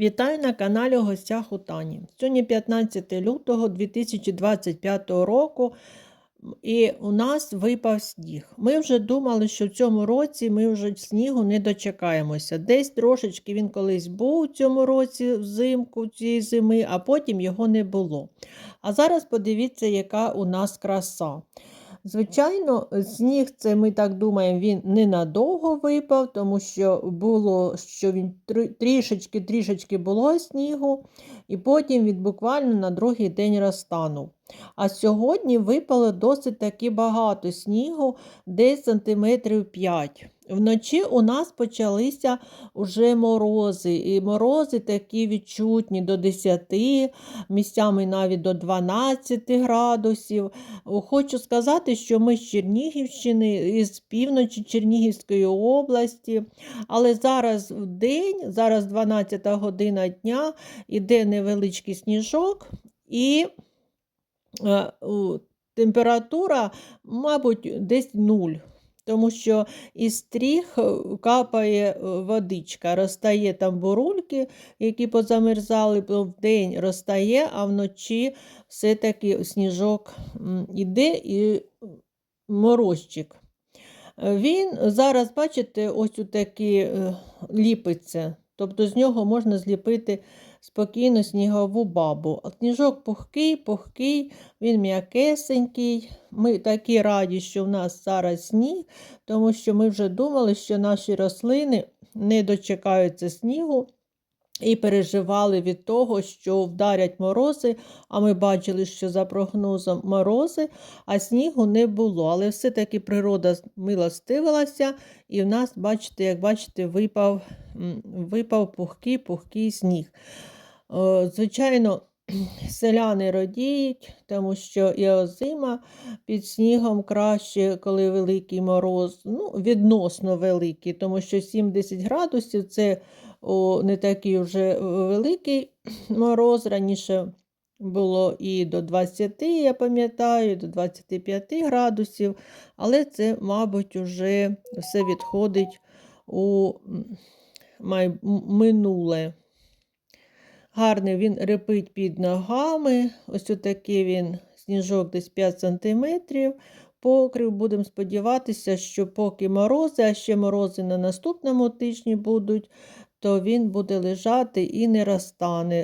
Вітаю на каналі у гостях у Тані. Сьогодні 15 лютого 2025 року, і у нас випав сніг. Ми вже думали, що в цьому році ми вже снігу не дочекаємося. Десь трошечки він колись був у цьому році взимку цієї зими, а потім його не було. А зараз подивіться, яка у нас краса. Звичайно, сніг, це ми так думаємо, він ненадовго випав, тому що було, що він трішечки-трішечки було снігу, і потім він буквально на другий день розтанув. А сьогодні випало досить таки багато снігу, десь сантиметрів 5. Вночі у нас почалися вже морози, і морози такі відчутні до 10, місцями навіть до 12 градусів. Хочу сказати, що ми з Чернігівщини, із півночі Чернігівської області, але зараз в день, зараз 12 година дня, іде невеличкий сніжок і е, температура, мабуть, десь нуль тому що із стріх е, капає е, водичка, розтає там бурульки, які позамерзали, в день розтає, а вночі все-таки сніжок іде і морозчик. Він зараз, бачите, ось е, ліпиться, тобто з нього можна зліпити спокійно снігову бабу. Сніжок пухкий, пухкий, він м'якесенький. Ми такі раді, що в нас зараз сніг, тому що ми вже думали, що наші рослини не дочекаються снігу. І переживали від того, що вдарять морози, а ми бачили, що за прогнозом морози, а снігу не було. Але все-таки природа милостивилася, і в нас, бачите, як бачите, випав випав пухкий пухкий сніг. Звичайно, селяни радіють, тому що і озима під снігом краще, коли великий мороз, ну, відносно великий, тому що 70 градусів це о, не такий вже великий мороз. Раніше було і до 20, я пам'ятаю, до 25 градусів, але це, мабуть, вже все відходить у минуле. Гарний він репить під ногами. Ось отакий він сніжок десь 5 см. Покрив, будемо сподіватися, що поки морози, а ще морози на наступному тижні будуть, то він буде лежати і не розтане.